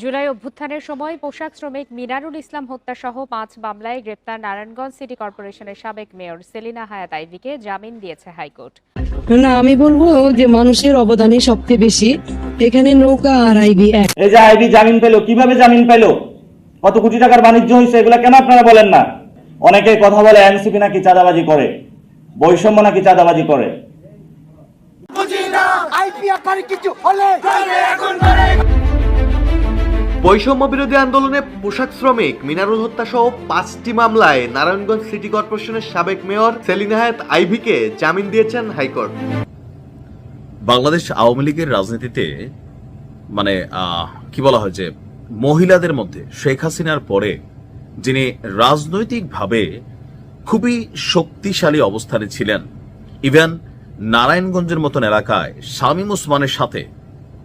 জুলাই অভ্যুত্থানের সময় পোশাক শ্রমিক মিনারুল ইসলাম হত্যা সহ পাঁচ মামলায় গ্রেপ্তার নারায়ণগঞ্জ সিটি কর্পোরেশনের সাবেক মেয়র সেলিনা হায়াত আইভিকে জামিন দিয়েছে হাইকোর্ট। না আমি বলব যে মানুষের অবদানই সবচেয়ে বেশি। এখানে নৌকা আর আইবি এক। এই যে আইবি জামিন পেল কীভাবে জামিন পেল? কত কোটি টাকার বাণিজ্য হয়েছে এগুলা কেন আপনারা বলেন না? অনেকে কথা বলে এনসিপি নাকি চাঁদাবাজি করে বৈষম্য নাকি চাঁদাবাজি করে। আইপিএফ কিছু হলে বৈষম্য বিরোধী আন্দোলনে পোশাক শ্রমিক মিনারুল হত্যা সহ পাঁচটি মামলায় নারায়ণগঞ্জ সিটি কর্পোরেশনের সাবেক মেয়র সেলিনা হায়াত আইভিকে জামিন দিয়েছেন হাইকোর্ট। বাংলাদেশ আওয়ামী লীগের রাজনীতিতে মানে কি বলা হয় যে, মহিলাদের মধ্যে শেখ হাসিনার পরে যিনি রাজনৈতিকভাবে খুবই শক্তিশালী অবস্থানে ছিলেন, ইভেন নারায়ণগঞ্জের মতন এলাকায় শামীম ওসমানের সাথে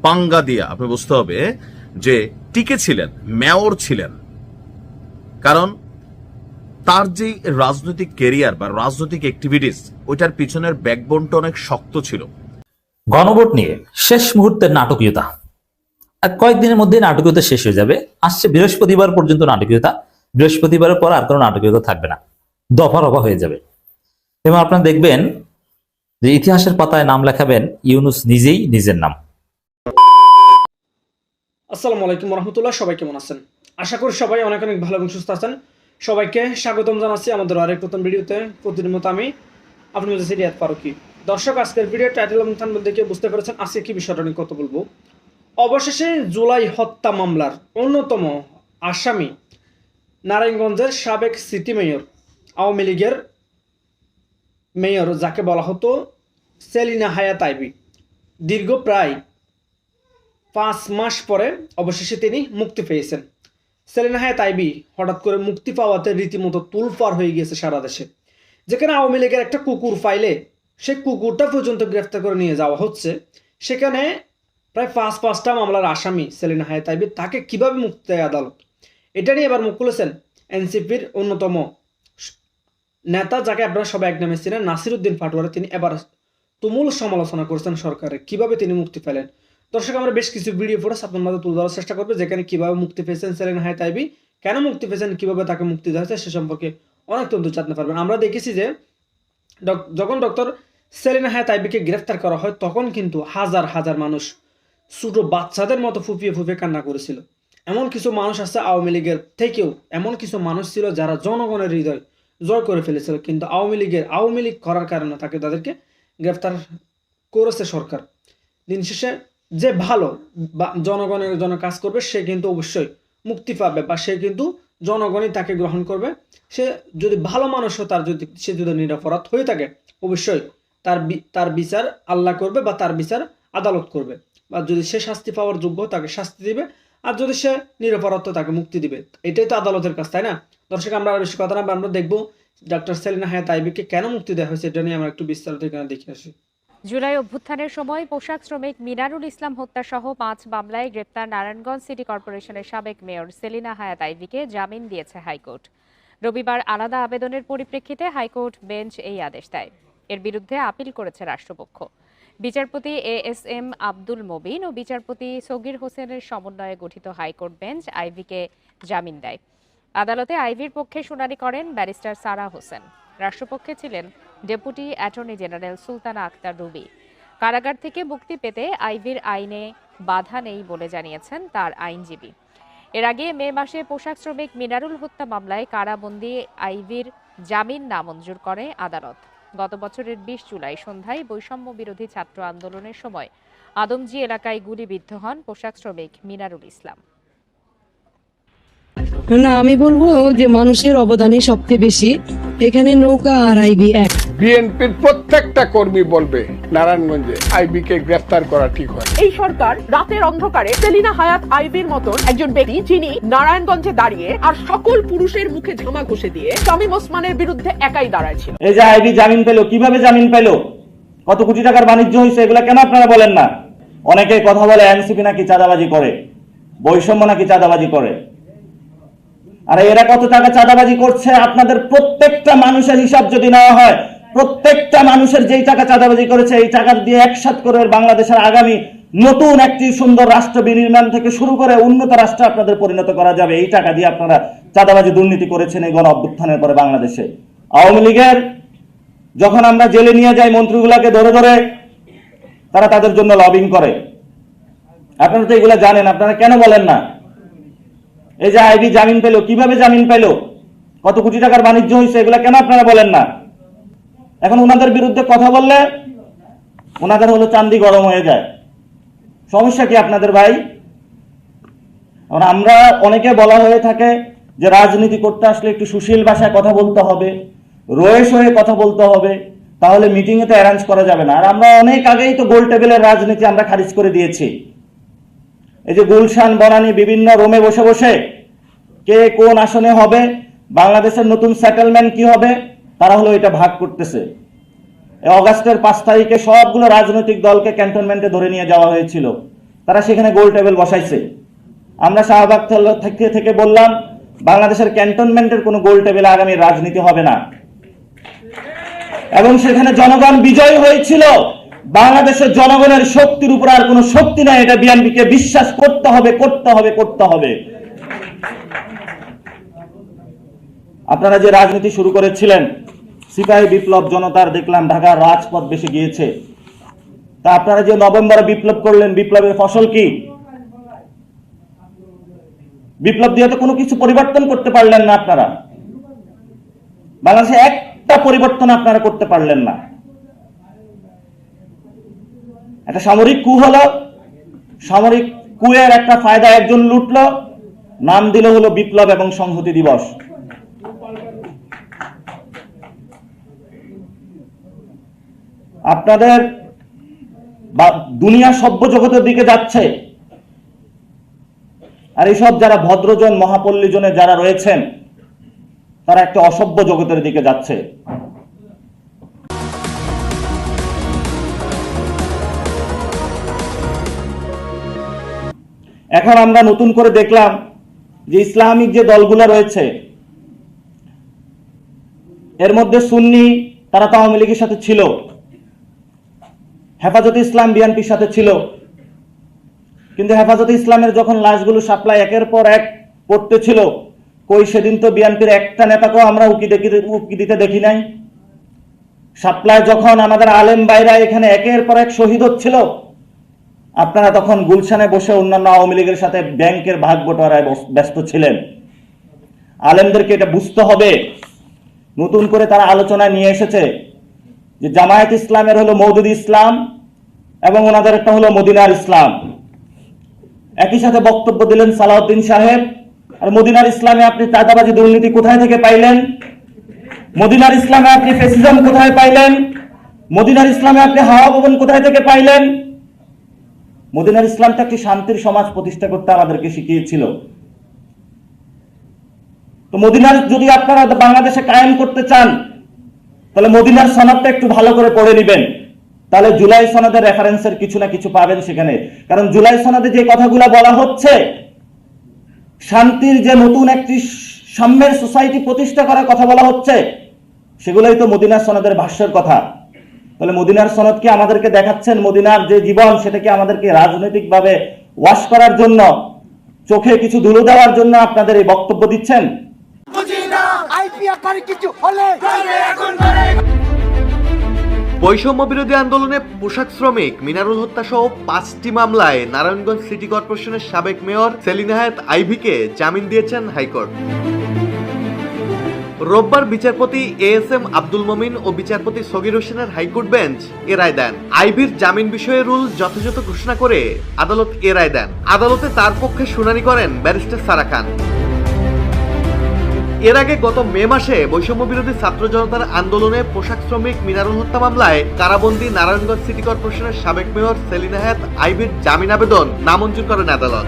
পাঙ্গা দিয়া, আপনি বুঝতে হবে যে টিকে ছিলেন, মেয়র ছিলেন। কারণ তার যে রাজনৈতিক কেরিয়ার বা রাজনৈতিক অ্যাক্টিভিটিস ওইটার পিছনের ব্যাকবোনটা অনেক শক্ত ছিল। গণভোট নিয়ে শেষ মুহূর্তের নাটকীয়তা। কয়েকদিনের মধ্যে নাটকীয়তা শেষ হয়ে যাবে। আসছে বৃহস্পতিবার পর্যন্ত নাটকীয়তা। বৃহস্পতিবারের পর আর কোনো নাটকীয়তা থাকবে না। দফা রফা হয়ে যাবে। এবং আপনারা দেখবেন যে ইতিহাসের পাতায় নাম লেখাবেন ইউনুস নিজেই নিজের নাম। আসসালামু আলাইকুম রহমতুল্লাহ, সবাই কেমন আছেন? আশা করি সবাই অনেক অনেক ভালো এবং সুস্থ আছেন। সবাইকে স্বাগতম জানাচ্ছি আমাদের আরেক নতুন ভিডিওতে। প্রতিদিন মতো আমি আপনার মধ্যে সিরিয়াত ফারুকি। দর্শক, আজকের ভিডিও টাইটেল এবং থানবেল দেখে বুঝতে পেরেছেন আজকে কি বিষয়টা নিয়ে কথা বলব। অবশেষে জুলাই হত্যা মামলার অন্যতম আসামি নারায়ণগঞ্জের সাবেক সিটি মেয়র, আওয়ামী লীগের মেয়র যাকে বলা হতো সেলিনা হায়াত আইবি। দীর্ঘ প্রায় পাঁচ মাস পরে অবশেষে তিনি মুক্তি পেয়েছেন। সেলিনা হায়াত আইবি হঠাৎ করে মুক্তি পাওয়াতে রীতিমতো তুলপার হয়ে গিয়েছে সারা দেশে, যেখানে আওয়ামী লীগের একটা কুকুর ফাইলে সেই কুকুরটা পর্যন্ত গ্রেফতার করে নিয়ে যাওয়া হচ্ছে। সেখানে প্রায় পাঁচ পাঁচটা মামলার আসামি সেলিনা হায়াত আইবি তাকে কীভাবে মুক্তি দেয় আদালত এটা নিয়ে এবার মুখ খুলেছেন এনসিপির অন্যতম নেতা, যাকে আপনারা সবাই এক নামে ছিলেন নাসিরুদ্দিন পাটোয়ারি। তিনি এবার তুমুল সমালোচনা করেছেন সরকারের কীভাবে তিনি মুক্তি পেলেন? দর্শক, আমরা বেশ কিছু ভিডিও ফুটেজ আপনার মাঝে তুলে ধরার চেষ্টা করবে, যেখানে কীভাবে মুক্তি পেয়েছেন সেলেন হায় তাইবি, কেন মুক্তি পেয়েছেন, কীভাবে তাকে মুক্তি দেওয়া হয়েছে সে সম্পর্কে অনেক তথ্য জানতে পারবেন। আমরা দেখেছি যে যখন ডক্টর সেলিনা হায় তাইবিকে গ্রেফতার করা হয়, তখন কিন্তু হাজার হাজার মানুষ ছোটো বাচ্চাদের মতো ফুপিয়ে ফুপিয়ে কান্না করেছিল। এমন কিছু মানুষ আছে আওয়ামী লীগের থেকেও, এমন কিছু মানুষ ছিল যারা জনগণের হৃদয় জয় করে ফেলেছিল, কিন্তু আওয়ামী লীগের আওয়ামী লীগ করার কারণে তাকে তাদেরকে গ্রেফতার করেছে সরকার। দিন শেষে যে ভালো বা জনগণের জন্য কাজ করবে, সে কিন্তু অবশ্যই মুক্তি পাবে বা সে কিন্তু জনগণই তাকে গ্রহণ করবে। সে যদি ভালো মানুষ হয় তার যদি, সে যদি নিরাপরাধ হয়ে থাকে, অবশ্যই তার তার বিচার আল্লাহ করবে বা তার বিচার আদালত করবে। বা যদি সে শাস্তি পাওয়ার যোগ্য, তাকে শাস্তি দিবে। আর যদি সে নিরপরাধ তাকে মুক্তি দিবে। এটাই তো আদালতের কাজ, তাই না? দর্শক, আমরা আর বেশি কথা না, আমরা দেখব ডক্টর সেলিনা হায়াত আইবিকে কেন মুক্তি দেওয়া হয়েছে, এটা নিয়ে আমরা একটু বিস্তারিত এখানে দেখে আসি। জুলাই অভ্যুত্থানের সময় পোশাক শ্রমিক মিনারুল ইসলাম হত্যা সহ পাঁচ মামলায় গ্রেপ্তার নারায়ণগঞ্জ সিটি কর্পোরেশনের সাবেক মেয়র সেলিনা হায়াত আইভিকে জামিন দিয়েছে হাইকোর্ট। রবিবার আলাদা আবেদনের পরিপ্রেক্ষিতে হাইকোর্ট বেঞ্চ এই আদেশ দেয়। এর বিরুদ্ধে আপিল করেছে রাষ্ট্রপক্ষ। বিচারপতি A S M Abdul Mobin ও বিচারপতি সগির হোসেনের সমন্বয়ে গঠিত হাইকোর্ট বেঞ্চ আইভিকে জামিন দেয়। আদালতে আইভির পক্ষে শুনানি করেন ব্যারিস্টার সারা হোসেন। রাষ্ট্রপক্ষে ছিলেন deputy attorney general Sultana Akter Ruby. কারাগার থেকে মুক্তি পেতে আইভির আইনে বাধা নেই বলে জানিয়েছেন তার আইনজীবী। এর আগে মে মাসে পোশাক শ্রমিক মিনারুল হত্যা মামলায় কারাবন্দি আইভির জামিন নামঞ্জুর করে আদালত। গত বছরের বিশ জুলাই সন্ধ্যায় বৈষম্য বিরোধী ছাত্র আন্দোলনের সময় আদমজি এলাকায় গুলিবিদ্ধ হন পোশাক শ্রমিক মিনারুল ইসলাম। না, আমি বলব যে মানুষের অবদানই সবচেয়ে বেশি। এখানে নৌকা আর আইবি এক। বিএনপির প্রত্যেকটা কর্মী বলবে নারায়ণগঞ্জে আইবি কে গ্রেফতার করা ঠিক হয় এই সরকার রাতের অন্ধকারে সেলিনা হায়াত আইবির মতন একজন ব্যক্তি যিনি নারায়ণগঞ্জে দাঁড়িয়ে আর সকল পুরুষের মুখে ঝামা ঘষে দিয়ে শামীম ওসমানের বিরুদ্ধে একাই দাঁড়ায়ছিল এই যে আইবি জামিন পেল কীভাবে জামিন পেল? কত কোটি টাকার বাণিজ্য হয়েছে এগুলা কেন আপনারা বলেন না? অনেকে কথা বলে এনসিপি নাকি চাঁদাবাজি করে বৈষম্য নাকি চাঁদাবাজি করে। আরে এরা কত টাকা চাঁদাবাজি করছে? আপনাদের প্রত্যেকটা মানুষের হিসাব যদি নেওয়া হয় প্রত্যেকটা মানুষের যেই টাকা চাঁদাবাজি করেছে, এই টাকা দিয়ে একসাথ করে বাংলাদেশের আগামী নতুন একটি সুন্দর রাষ্ট্র বিনির্মাণ থেকে শুরু করে উন্নত রাষ্ট্র আপনাদের পরিণত করা যাবে। এই টাকা দিয়ে আপনারা চাঁদাবাজি দুর্নীতি করেছেন এই গণ অভ্যুত্থানের পরে বাংলাদেশে। আওয়ামী লীগের যখন আমরা জেলে নিয়ে যাই মন্ত্রীগুলাকে ধরে ধরে, তারা তাদের জন্য লবিং করে। আপনারা তো এগুলো জানেন, আপনারা কেন বলেন না? এই যে আইবি জামিন পেল, কীভাবে জামিন পেল? কত কোটি টাকার বাণিজ্য হয়েছে এগুলো কেন আপনারা বলেন না? এখন ওনাদের বিরুদ্ধে কথা বললে ওনাদের হলো চান্দি গরম হয়ে যায়। সমস্যা কি আপনাদের ভাই? আমরা অনেকে বলা হয়ে থাকে যে রাজনীতি করতে আসলে একটু সুশীল ভাষায় কথা বলতে হবে রয়েস হয়ে কথা বলতে হবে, তাহলে মিটিংয়ে তো অ্যারেঞ্জ করা যাবে না। আর আমরা অনেক আগেই তো গোল টেবিলের রাজনীতি আমরা খারিজ করে দিয়েছি। এই যে গুলশান, বনানী বিভিন্ন রোমে বসে বসে কে কোন আসনে হবে, বাংলাদেশের নতুন সেটেলমেন্ট কি হবে তারা হলো এটা ভাগ করতেছে। অগাস্টের পাঁচ তারিখে সবগুলো রাজনৈতিক দলকে ক্যান্টনমেন্টে ধরে নিয়ে যাওয়া হয়েছিল। তারা সেখানে গোল টেবিল বসাইছে। আমরা শাহবাগ থেকে থেকে বললাম, বাংলাদেশের ক্যান্টনমেন্টের কোনো গোল টেবিলে আগামী রাজনীতি হবে না। এবং সেখানে জনগণ বিজয় হয়েছিল। বাংলাদেশের জনগণের শক্তির উপর আর কোনো শক্তি নাই। এটা বিএনপিকে বিশ্বাস করতে হবে করতে হবে করতে হবে। আপনারা যে রাজনীতি শুরু করেছিলেন, সিপাহী বিপ্লব জনতার দেখলাম ঢাকার রাজপথ বেশি গিয়েছে। তা আপনারা যে নভেম্বরে বিপ্লব করলেন, বিপ্লবের ফসল কি? বিপ্লব দিয়ে তো কোনো কিছু পরিবর্তন করতে পারলেন না আপনারা। বাংলাদেশে একটা পরিবর্তন আপনারা করতে পারলেন না। একটা সামরিক কু হলো, সামরিক কুয়ের একটা ফায়দা একজন লুটলো, নাম দিল হলো বিপ্লব এবং সংহতি দিবস। আপনাদের দুনিয়া সভ্য জগতের দিকে যাচ্ছে। আর এইসব যারা ভদ্রজন, মহাপল্লীজনে যারা রয়েছেন, তারা একটা অসভ্য জগতের দিকে যাচ্ছে। এখন আমরা নতুন করে দেখলাম যে ইসলামিক যে দলগুলো রয়েছে, এর মধ্যে সুন্নি, তারা তো আওয়ামী লীগের সাথে ছিল। হেফাজতে ইসলাম বিএনপির সাথে ছিল। কিন্তু হেফাজতে ইসলামের যখন লাশগুলো সাপ্লাই একের পর এক পড়তে ছিল, কই সেদিন তো বিএনপির একটা নেতাকেও আমরা উকি দেখি, উকি দিতে দেখি নাই। সাপ্লাই যখন আমাদের আলেম বাইরা এখানে একের পর এক শহীদ হচ্ছিল, আপনারা তখন গুলশানে বসে অন্যান্য আওয়ামী লীগের সাথে ব্যাংকের ভাগ বটোয়ারায় ব্যস্ত ছিলেন। আলেমদেরকে এটা বুঝতে হবে। নতুন করে তারা আলোচনায় নিয়ে এসেছে। যে জামায়াত ইসলামের হলো মৌদুদ ইসলাম এবং ওনাদের একটা হলো মদিনার ইসলাম। একই সাথে বক্তব্য দিলেন সালাউদ্দিন সাহেব, আর মদিনার ইসলামে আপনি চাঁদাবাজি দুর্নীতি কোথায় থেকে পাইলেন? মদিনার ইসলামে আপনি ফেসিজম কোথায় পাইলেন? মদিনার ইসলামে আপনি হাওয়া ভবন কোথায় থেকে পাইলেন? মদিনার ইসলামটা একটি শান্তির সমাজ প্রতিষ্ঠা করতে আমাদেরকে শিখিয়েছিল। তো মদিনার যদি আপনারা বাংলাদেশে কায়েম করতে চান তাহলে মদিনার সনদটা একটু ভালো করে পড়ে নেবেন। তাহলে জুলাই সনদের রেফারেন্সের কিছু না কিছু পাবেন সেখানে। কারণ জুলাই সনদে যে কথাগুলো বলা হচ্ছে, শান্তির যে নতুন একটি সাম্যের সোসাইটি প্রতিষ্ঠা করার কথা বলা হচ্ছে, সেগুলোই তো মদিনার সনদের ভাষ্যের কথা। তাহলে মদিনার সনদ কি আমাদেরকে দেখাচ্ছেন? মদিনার যে জীবন সেটাকে আমাদেরকে রাজনৈতিকভাবে ওয়াশ করার জন্য, চোখে কিছু ধুলো দেওয়ার জন্য আপনাদের এই বক্তব্য দিচ্ছেন? বৈষম্য বিরোধী আন্দোলনে পোশাক শ্রমিক মিনারুল হত্যা সহ পাঁচটি মামলায় নারায়ণগঞ্জ সিটি কর্পোরেশনের সাবেক মেয়র সেলিনা হায়াত আইভিকে জামিন দিয়েছেন হাইকোর্ট। রোববার বিচারপতি A S M Abdul Momin ও বিচারপতি সগির হোসেনের হাইকোর্ট বেঞ্চ এ রায় দেন। আইভির জামিন বিষয়ে রুল যথাযথ ঘোষণা করে আদালত এ রায় দেন। আদালতে তার পক্ষে শুনানি করেন ব্যারিস্টার সারা খান। এর আগে গত মে মাসে বৈষম্য বিরোধী ছাত্র জনতার আন্দোলনে পোশাক শ্রমিক মিনারুল হত্যা মামলায় কারাবন্দি নারায়ণগঞ্জ সিটি কর্পোরেশনের সাবেক মেয়র সেলিনা হায়াত আইবির জামিন আবেদন নামঞ্জুর করেন আদালত।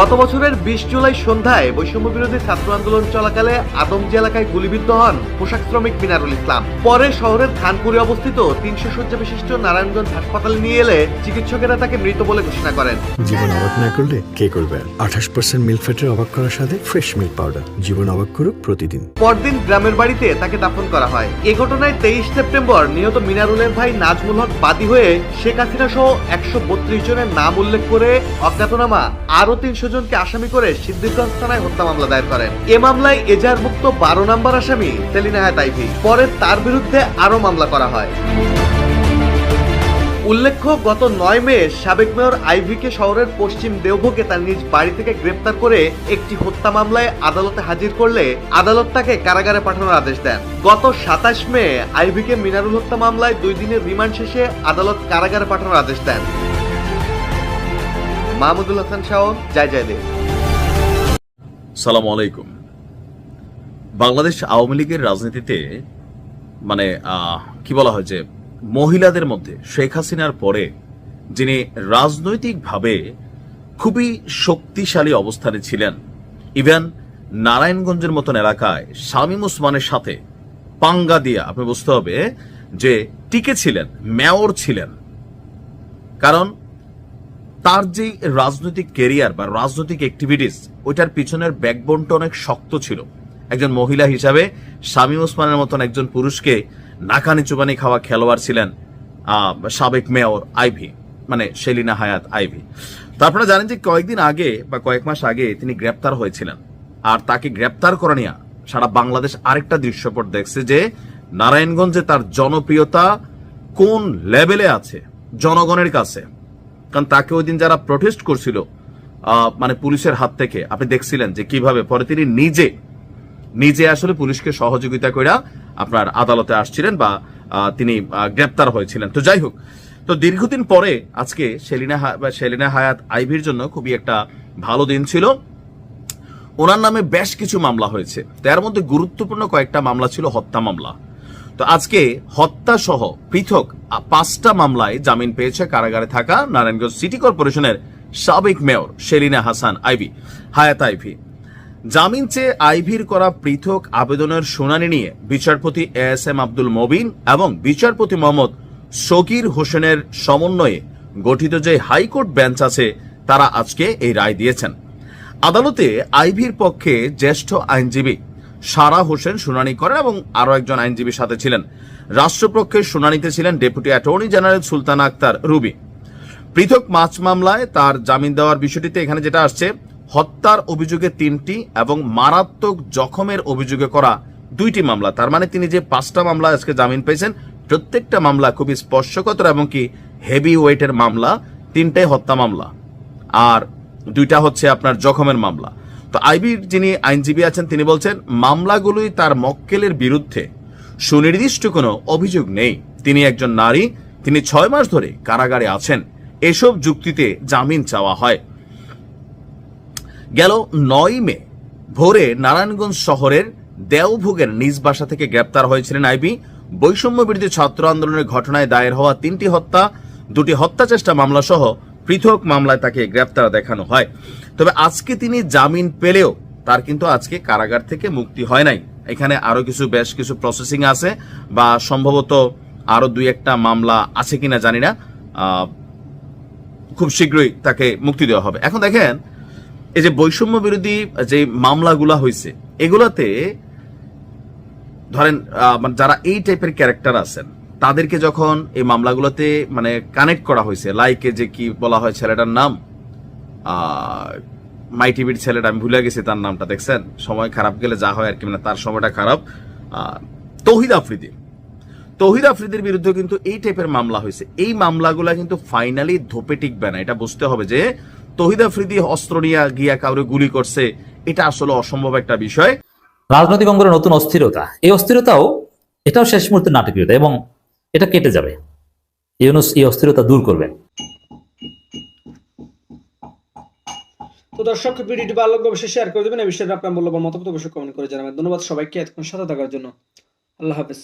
গত বছরের বিশ জুলাই সন্ধ্যায় বৈষম্য বিরোধী ছাত্র আন্দোলন চলাকালে আদমজি এলাকায় গুলিবিদ্ধ হন পোশাক শ্রমিক মিনারুল ইসলাম। পরে শহরের খানপুরে অবস্থিত তিনশো শয্যা বিশিষ্ট নারায়ণগঞ্জ হাসপাতালে নিয়ে এলে চিকিৎসকেরা তাকে মৃত বলে ঘোষণা করেন। জীবন অবাক না করলে কে করবে আঠাশ পার্সেন্ট মিল্ক ফ্যাটের অবাক করার সাথে ফ্রেশ মিল্ক পাউডার জীবন অবাক করুক প্রতিদিন। পরদিন গ্রামের বাড়িতে তাকে দাফন করা হয়। এ ঘটনায় তেইশ সেপ্টেম্বর নিহত মিনারুলের ভাই নাজমুল হক বাদী হয়ে শেখ হাসিনা সহ একশো বত্রিশ জনের নাম উল্লেখ করে অজ্ঞাতনামা আরও তিনশো জনকে আসামি করে সিদ্দিকগঞ্জ থানায় হত্যা মামলা দায়ের করেন। এ মামলায় এজাহারভুক্ত বারো নম্বর আসামি সেলিনা হায়াত পরে তার বিরুদ্ধে আরও মামলা করা হয়। উল্লেখ্য, গত নয় মে সাবেক মেয়র আইভিকে শহরের পশ্চিম দেওভোগে তার নিজ বাড়ি থেকে গ্রেপ্তার করে একটি হত্যা মামলায় আদালতে হাজির করলে আদালত তাকে কারাগারে পাঠানোর আদেশ দেন। গত সাতাশ মে আইভিকে মিনারুল হত্যা মামলায় দুই দিনের রিমান্ড শেষে আদালত কারাগারে পাঠানোর আদেশ দেন। মাহমুদুল হাসান শাহ, জয় জয় দেব। সালাম আলাইকুম। বাংলাদেশ আওয়ামী লীগের রাজনীতিতে মানে কি বলা হয় যে, মহিলাদের মধ্যে শেখ হাসিনার পরে, যিনি রাজনৈতিকভাবে খুবই শক্তিশালী অবস্থানে ছিলেন, ইভেন নারায়ণগঞ্জের মতন এলাকায় শামীম ওসমানের সাথে পাঙ্গা দিয়া, আপনি বুঝতে হবে যে, টিকে ছিলেন, মেয়র ছিলেন। কারণ তার যে রাজনৈতিক কেরিয়ার বা রাজনৈতিক অ্যাক্টিভিটিস ওইটার পিছনের ব্যাকবোনটা অনেক শক্ত ছিল। একজন মহিলা হিসাবে শামীম ওসমানের মতন একজন পুরুষকে নাকানি চুবানি খাওয়া খেলোয়াড় ছিলেন সাবেক মেয়র আইভি মানে সেলিনা হায়াত আইভি। তো আপনারা জানেন যে কয়েকদিন আগে বা কয়েক মাস আগে তিনি গ্রেপ্তার হয়েছিলেন। আর তাকে গ্রেপ্তার করা নিয়ে সারা বাংলাদেশ আরেকটা দৃশ্যপট দেখছে যে নারায়ণগঞ্জে তার জনপ্রিয়তা কোন লেভেলে আছে? জনগণের কাছে। কারণ তাকে ওই দিন যারা প্রটেস্ট করছিল মানে পুলিশের হাত থেকে, আপনি দেখছিলেন যে কীভাবে, পরে তিনি নিজে নিজে আসলে পুলিশকে সহযোগিতা করে আপনার আদালতে আসছিলেন বা তিনি গ্রেপ্তার হয়েছিলেন। তো যাই হোক, তো দীর্ঘদিন পরে আজকে সেলিনা সেলিনা হায়াত আইভির জন্য খুবই একটা ভালো দিন ছিল। ওনার নামে বেশ কিছু মামলা হয়েছে। তার মধ্যে গুরুত্বপূর্ণ কয়েকটা মামলা ছিল হত্যা মামলা। তো আজকে হত্যা সহ পৃথক পাঁচটা মামলায় জামিন পেয়েছে কারাগারে থাকা নারায়ণগঞ্জ সিটি কর্পোরেশনের সাবেক মেয়র শেরিনা হাসান আইভি। হায়াত আইভি। জামিন চেয়ে আইভির করা পৃথক আবেদনের শুনানি নিয়ে বিচারপতি এস এম আব্দুল মবিন এবং বিচারপতি মোহাম্মদ শকির হোসেনের সমন্বয়ে গঠিত যে হাইকোর্ট বেঞ্চ আছে, তারা আজকে এই রায় দিয়েছেন। আদালতে আইভির পক্ষে জ্যেষ্ঠ আইনজীবী সারা হোসেন শুনানি করেন এবং আরও একজন আইনজীবীর সাথে ছিলেন। রাষ্ট্রপক্ষের শুনানিতে ছিলেন deputy attorney general Sultan Akter Ruby. পৃথক মাছ মামলায় তার জামিন দেওয়ার বিষয়টিতে এখানে যেটা আসছে, হত্যার অভিযোগে তিনটি এবং মারাত্মক জখমের অভিযোগে করা দুইটি মামলা। তার মানে তিনি যে পাঁচটা মামলা আজকে জামিন পেয়েছেন, প্রত্যেকটা মামলা খুবই স্পর্শকতর এবং কি হেভি ওয়েটের মামলা তিনটাই হত্যা মামলা। আর দুইটা হচ্ছে আপনার জখমের মামলা। তো আইবির যিনি আইনজীবী আছেন, তিনি বলছেন, মামলাগুলোই তার মক্কেলের বিরুদ্ধে সুনির্দিষ্ট কোনো অভিযোগ নেই। তিনি একজন নারী, তিনি ছয় মাস ধরে কারাগারে আছেন। এসব যুক্তিতে জামিন চাওয়া হয়। গেল নয় মে, ভোরে নারায়ণগঞ্জ শহরের দেওভোগের নিজ বাসা থেকে গ্রেপ্তার হয়েছিলেন আইবি। বৈষম্য বিরোধী ছাত্র আন্দোলনের ঘটনায় দায়ের হওয়া তিনটি হত্যা, দুটি হত্যা চেষ্টা মামলা সহ পৃথক মামলায় তাকে গ্রেপ্তার দেখানো হয়। তবে আজকে তিনি জামিন পেলেও তার কিন্তু আজকে কারাগার থেকে মুক্তি হয় নাই। এখানে আরও কিছু বেশ কিছু প্রসেসিং আছে বা সম্ভবত আরও দুই একটা মামলা আছে কিনা জানি না। খুব শীঘ্রই তাকে মুক্তি দেওয়া হবে। এখন দেখেন, এই যে বৈষম্য বিরোধী যে মামলাগুলা হয়েছে এগুলাতে ধরেন মানে যারা এই টাইপের ক্যারেক্টার আছেন, তাদেরকে যখন এই মামলাগুলোতে মানে কানেক্ট করা হয়েছে লাইকে যে কি বলা হয় ছেলেটার নাম মাই টিভির ছেলেটা, আমি ভুলে গেছি তার নামটা, দেখছেন? সময় খারাপ গেলে যা হয় আর কি মানে তার সময়টা খারাপ। তৌহিদ আফ্রিদি। তৌহিদ আফ্রিদির বিরুদ্ধে কিন্তু এই টাইপের মামলা হয়েছে। এই মামলাগুলো কিন্তু ফাইনালি ধোপে টিকবে না। এটা বুঝতে হবে যে তৌহিদ আফ্রিদি অস্ত্র নিয়ে গিয়া কাউরে গুলি করছে, এটা আসলে অসম্ভব একটা বিষয়। রাজনৈতিক অঙ্গনের নতুন অস্থিরতা। এই অস্থিরতাও, এটাও শেষ মুহূর্তে নাটকীয়তা এবং এটা কেটে যাবে। ইউনুস এই অস্থিরতা দূর করবেন। তো দর্শক, ভিডিওটি ভালো লাগলে অবশ্যই শেয়ার করে দেবেন। এই বিষয়ে আপনার মূল্যবান মতামত অবশ্যই কমেন্ট করে জানাবেন। ধন্যবাদ সবাইকে এতক্ষণ সাথে থাকার জন্য। আল্লাহ হাফেজ।